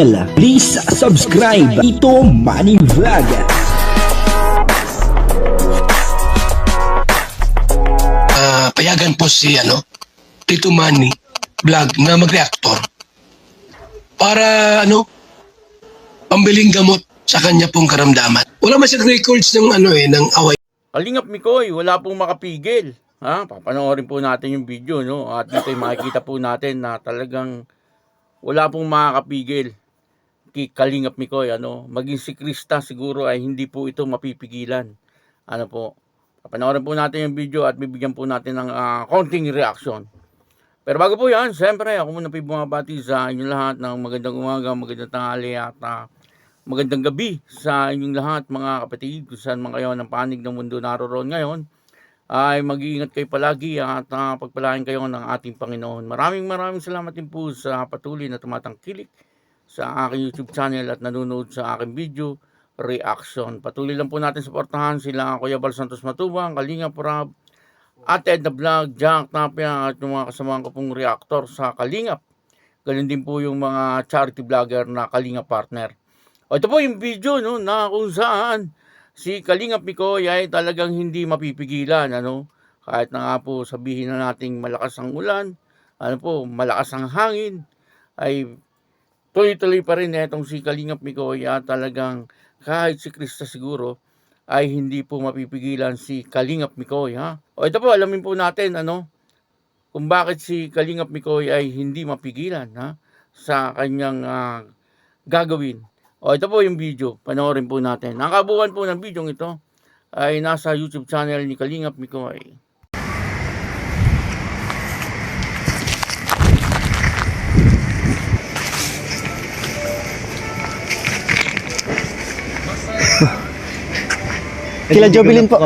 Please subscribe Ito Money Vlog. Ah, payagan po si ano, Tito Manny vlog na mag-reactor para ano, pambiling gamot sa kanya pong karamdaman. Wala man siyang records ng ano eh, ng away Kalingap Mikoy, wala pong makapigil. Ha? Papanoorin po natin yung video, no? At dito ay makikita po natin na talagang wala pong makakapigil Kalingap Mikoy, ano? Maging si Krista siguro ay hindi po ito mapipigilan. Ano po? Papanoorin po natin yung video at bibigyan po natin ng ah, konting reaction. Pero bago po yan, siyempre, ako muna po bumabati sa inyong lahat ng magandang umaga, magandang tanghali at ah, magandang gabi sa inyong lahat mga kapatid kung saan man kayo ng panig ng mundo naroon ngayon ay mag-iingat kayo palagi at uh, pagpalain kayo ng ating Panginoon. Maraming maraming salamat din po sa patuloy na tumatangkilik sa aking YouTube channel at nanonood sa aking video reaction. Patuloy lang po natin suportahan sila Kuya Bal Santos Matubang, Kalinga Prab, at Ed the Vlog, Jack Tapia at yung mga kasamahan ko pong reactor sa Kalingap. Ganun din po yung mga charity vlogger na Kalinga partner. O ito po yung video no, na kung saan si Kalingap Mikoy ay talagang hindi mapipigilan. Ano? Kahit na nga po sabihin na nating malakas ang ulan, ano po, malakas ang hangin, ay tuloy-tuloy pa rin itong si Kalingap Mikoy at talagang kahit si Krista siguro ay hindi po mapipigilan si Kalingap Mikoy. Ha? O ito po, alamin po natin ano, kung bakit si Kalingap Mikoy ay hindi mapigilan ha, sa kanyang ah, gagawin. O ito po yung video, panoorin po natin. Ang kabuuan po ng video ito ay nasa YouTube channel ni Kalingap Mikoy. Kila Jobilin po.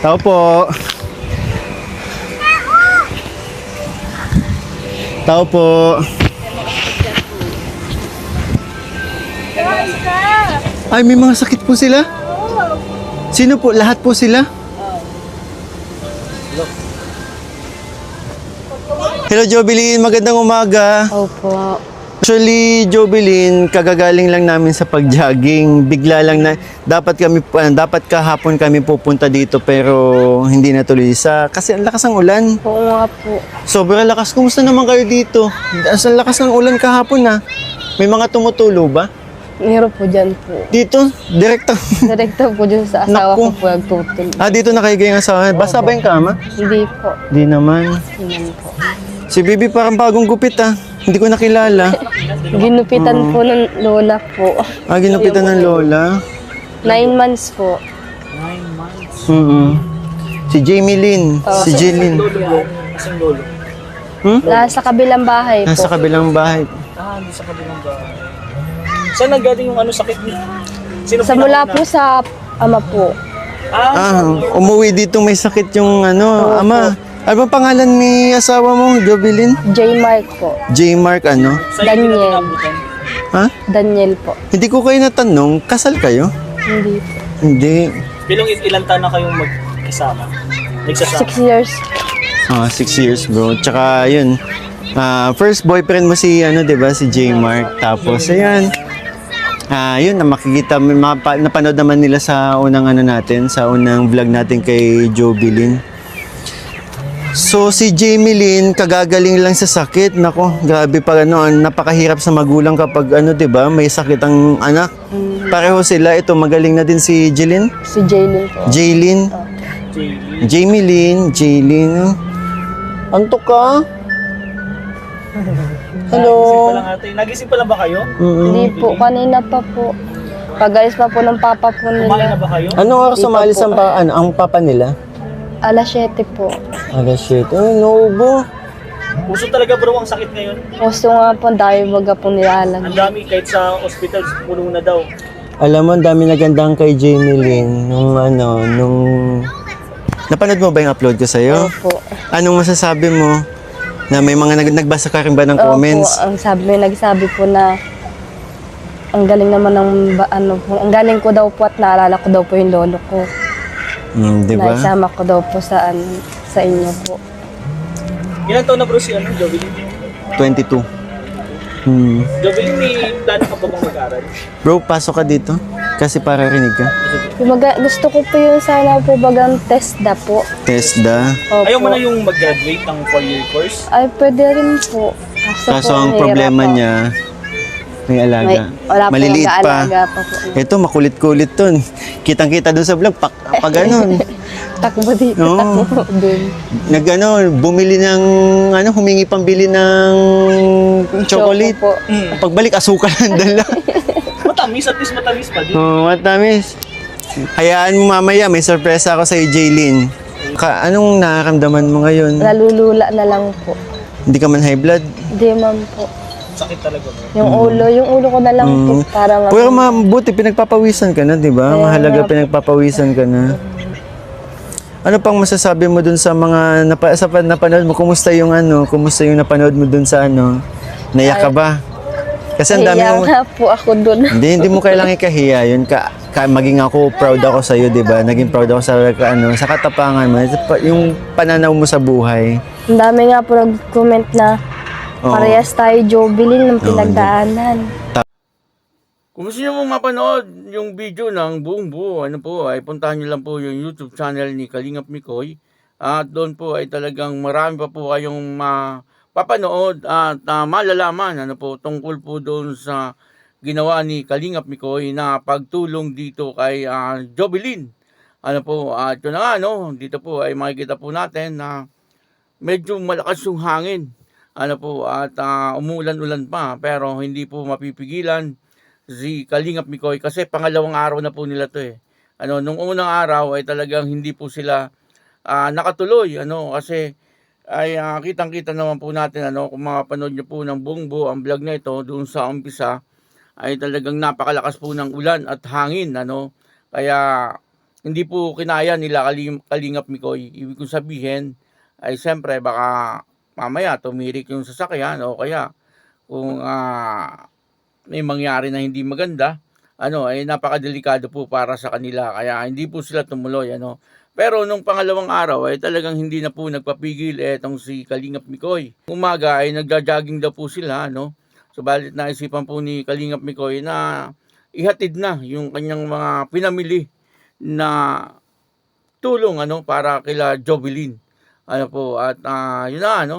Tao po. Tao po. Ay, may mga sakit po sila? Sino po? Lahat po sila? Hello, Jobilin. Magandang umaga. Opo. Actually, Jobilin, kagagaling lang namin sa pag-jogging. Bigla lang na dapat kami ah, dapat kahapon kami pupunta dito pero hindi natuloy sa kasi ang lakas ng ulan. Oo nga po. Sobrang lakas. Kumusta naman kayo dito? Ang lakas ng ulan kahapon na. May mga tumutulo ba? Meron po dyan po. Dito, direkta. Direkta po dyan sa asawa Naku. ko po nagtutol. ah, dito na kayo ganyan sa Basta ba yung kama? Hindi po. Di naman. Hindi po. Si Bibi parang bagong gupit ah. Hindi ko nakilala. Ginupitan po ng lola po. Ah, ginupitan ng lola. Nine months po. Mm Si Jamie Lynn. Si Jillian. Nasa kabilang bahay po. Nasa kabilang bahay. Saan nanggaling yung ano sakit niya? Sino Sa mula po sa ama po. Ah, umuwi dito may sakit yung ano, ama. Ano bang pangalan ni asawa mo, Jobilin? J. Mark po. J. Mark ano? Daniel. Ha? Daniel po. Hindi ko kayo natanong, kasal kayo? Hindi po. Hindi. Bilang il- ilang taon na kayong magkasama? Nagsasama? Six years. Ah, six years bro. Tsaka yun, ah, first boyfriend mo si ano, 'di ba, si J. Mark. Tapos ayan. Ah, yun na makikita mapa, napanood naman nila sa unang ano natin, sa unang vlog natin kay Jobilin. So si Jamie Lynn, kagagaling lang sa sakit. Nako, grabe pa ano, napakahirap sa magulang kapag ano, 'di ba? May sakit ang anak. Pareho sila. Ito magaling na din si Jilin. Si Jaylin. Jaylin. Jamie Lynn, Jaylin. Antok ka? Nagising pa Hello. lang ate. Nagising pa lang ba kayo? Mm-mm. Hindi po. Kanina pa po. Pagalis pa po ng papa po Kumain na nila. ba kayo? Anong oras Di pa umalis po. ang, pa, ano, ang papa nila? Alas 7 po. Alas 7. Oh, no, Puso talaga bro ang sakit ngayon. Gusto nga po, dahil baga po nilalag. Ang dami kahit sa hospital puno na daw. Alam mo, ang dami nagandang kay Jamie Lynn nung ano, nung... Napanood mo ba yung upload ko sa'yo? Opo. Anong masasabi mo? Na may mga nag nagbasa ka rin ba ng comments? Opo, ang sabi, may nagsabi po na ang galing naman ng ba, ano po, ang galing ko daw po at naalala ko daw po yung lolo ko. Mm, di ba? Naisama ko daw po sa ano, sa inyo po. Ilan taon na bro si ano, Jovelyn? 22. Hmm. Jovelyn, may plano ka pa bang mag-aral? Bro, pasok ka dito. Kasi para rinig ka. Yung maga- gusto ko po yung sana po bagang TESDA po. TESDA. Opo. Ayaw mo na yung mag-graduate ng 4-year course? Ay, pwede rin po. Kaso, Kaso po, ang problema po. niya, may May, alaga. wala po Maliliit pa. pa po. Ito, makulit-kulit to. Kitang-kita doon sa vlog, pak, pag ganun. Takbo dito, Oo. takbo dun. Nag ano, bumili ng, ano, humingi pambili ng chocolate. Choco po. Mm. Pagbalik, asukal ang dala. Matamis, at least matamis pa din. oh, matamis. Hayaan mo mamaya, may sorpresa ako sa Jaylin. Ka, anong nararamdaman mo ngayon? Nalulula na lang po. Hindi ka man high blood? Hindi man po. Sakit talaga bro. Yung ulo, yung ulo ko na lang po. Mm. Parang Pero mabuti, pinagpapawisan ka na, di ba? Kaya Mahalaga pinagpapawisan ka na. Ano pang masasabi mo dun sa mga napa, sa pa- napanood mo? Kumusta yung ano? Kumusta yung napanood mo dun sa ano? Naiyak ka ba? Kasi ang dami Kaya mo... nga po ako dun. Hindi, hindi mo kailangan ikahiya yun. Ka, ka, maging ako, proud ako sa iyo, di ba? Naging proud ako sa, ka, ano, sa katapangan mo. Pa- Yung pananaw mo sa buhay. Ang dami nga po nag-comment na Oo. parehas tayo Jovelyn ng pinagdaanan. Kung gusto nyo mong mapanood yung video ng buong buo, ano po, ay puntahan nyo lang po yung YouTube channel ni Kalingap Mikoy. At doon po ay talagang marami pa po kayong mapapanood at ah, malalaman ano po, tungkol po doon sa ginawa ni Kalingap Mikoy na pagtulong dito kay uh, Jobilin. Ano po, at yun na nga, no, dito po ay makikita po natin na medyo malakas yung hangin. Ano po, at ah, umulan-ulan pa, pero hindi po mapipigilan. Si Kalingap Mikoy kasi pangalawang araw na po nila to eh. Ano, nung unang araw ay talagang hindi po sila ah, nakatuloy ano kasi ay ah, kitang-kita naman po natin ano kung mapanood niyo po ng buong buo ang vlog na ito doon sa umpisa ay talagang napakalakas po ng ulan at hangin ano. Kaya hindi po kinaya nila Kalingap Mikoy. Ibig kong sabihin ay siyempre baka mamaya tumirik yung sasakyan o kaya kung ah, may mangyari na hindi maganda, ano, ay napakadelikado po para sa kanila. Kaya hindi po sila tumuloy, ano. Pero nung pangalawang araw ay talagang hindi na po nagpapigil etong si Kalingap Mikoy. Umaga ay nagja-jogging daw po sila, no. Subalit naisipan po ni Kalingap Mikoy na ihatid na yung kanyang mga pinamili na tulong ano para kila Jovelyn. Ano po at ah, yun na ano.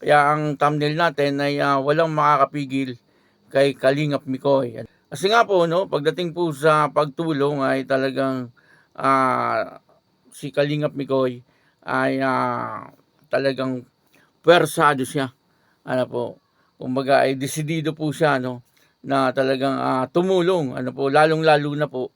Kaya ang thumbnail natin ay ah, walang makakapigil kay Kalingap Mikoy. Kasi nga po, no, pagdating po sa pagtulong ay talagang ah, si Kalingap Mikoy ay ah, talagang pwersado siya. Ano po, kumbaga ay desidido po siya, no, na talagang ah, tumulong, ano po, lalong-lalo na po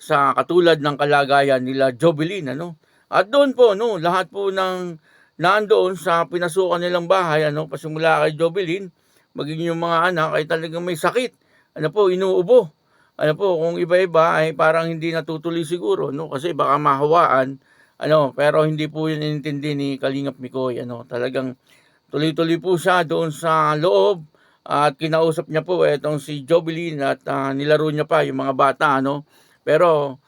sa katulad ng kalagayan nila Jovelyn, ano. At doon po, no, lahat po ng nandoon sa pinasukan nilang bahay, ano, pasimula kay Jovelyn, maging yung mga anak ay talagang may sakit. Ano po, inuubo. Ano po, kung iba-iba ay parang hindi natutuloy siguro, no? Kasi baka mahawaan, ano, pero hindi po yun inintindi ni Kalingap Mikoy, ano, talagang tuloy-tuloy po siya doon sa loob at kinausap niya po etong si Jovelyn at ah, nilaro niya pa yung mga bata, ano. Pero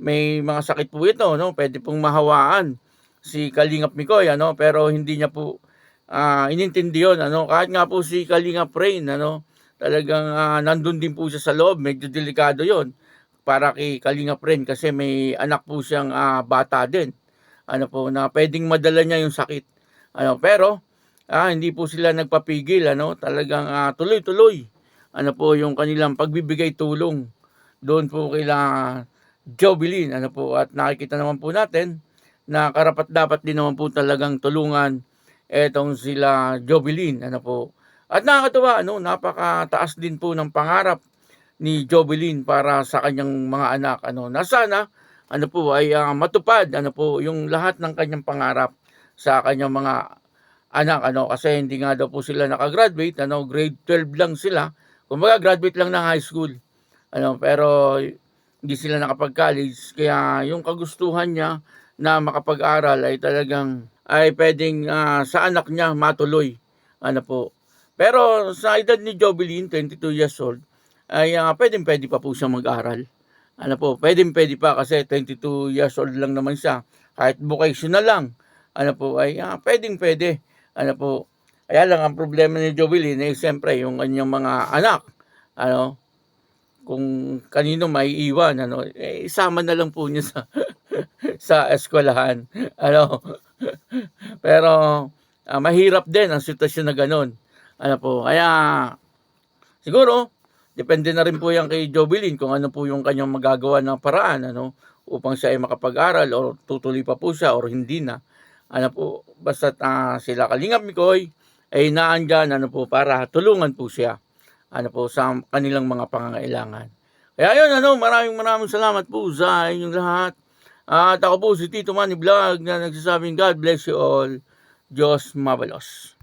may mga sakit po ito, no? Pwede pong mahawaan si Kalingap Mikoy, ano, pero hindi niya po ah inintindi yun, ano, kahit nga po si Kalinga Prain, ano, talagang ah, nandun din po siya sa loob, medyo delikado yon para kay Kalinga Prain kasi may anak po siyang ah, bata din, ano po, na pwedeng madala niya yung sakit, ano, pero, ah, hindi po sila nagpapigil, ano, talagang ah, tuloy-tuloy, ano po, yung kanilang pagbibigay tulong, doon po kila Jovelyn, ano po, at nakikita naman po natin, na karapat dapat din naman po talagang tulungan etong sila Jovelyn, ano po. At nakakatuwa, ano, napakataas din po ng pangarap ni Jovelyn para sa kanyang mga anak, ano. Na sana, ano po, ay ah, matupad, ano po, yung lahat ng kanyang pangarap sa kanyang mga anak, ano, kasi hindi nga daw po sila nakagraduate, ano, grade 12 lang sila. Kumbaga, graduate lang ng high school. Ano, pero hindi sila nakapag-college, kaya yung kagustuhan niya na makapag-aral ay talagang ay pwedeng ah, sa anak niya matuloy. Ano po. Pero sa edad ni Jovelyn, 22 years old, ay uh, pwedeng pwede pa po siya mag-aral. Ano po, pwedeng pwede pa kasi 22 years old lang naman siya. Kahit vocational lang. ano po, ay ah, pwedeng pwede. Ano po, kaya lang ang problema ni Jovelyn ay siyempre yung kanyang mga anak, ano, kung kanino may iwan, ano, eh, isama na lang po niya sa sa eskwelahan. Ano, pero ah, mahirap din ang sitwasyon na ganun. Ano po, kaya siguro, depende na rin po yan kay Jovelyn kung ano po yung kanyang magagawa ng paraan, ano, upang siya ay makapag-aral o tutuloy pa po siya o hindi na. Ano po, basta ah, sila Kalingap Mikoy ay naandyan ano po para tulungan po siya ano po sa kanilang mga pangangailangan. Kaya yun, ano, maraming maraming salamat po sa inyong lahat. At ako po si Tito Manny Vlog na nagsasabing God bless you all. Diyos mabalos.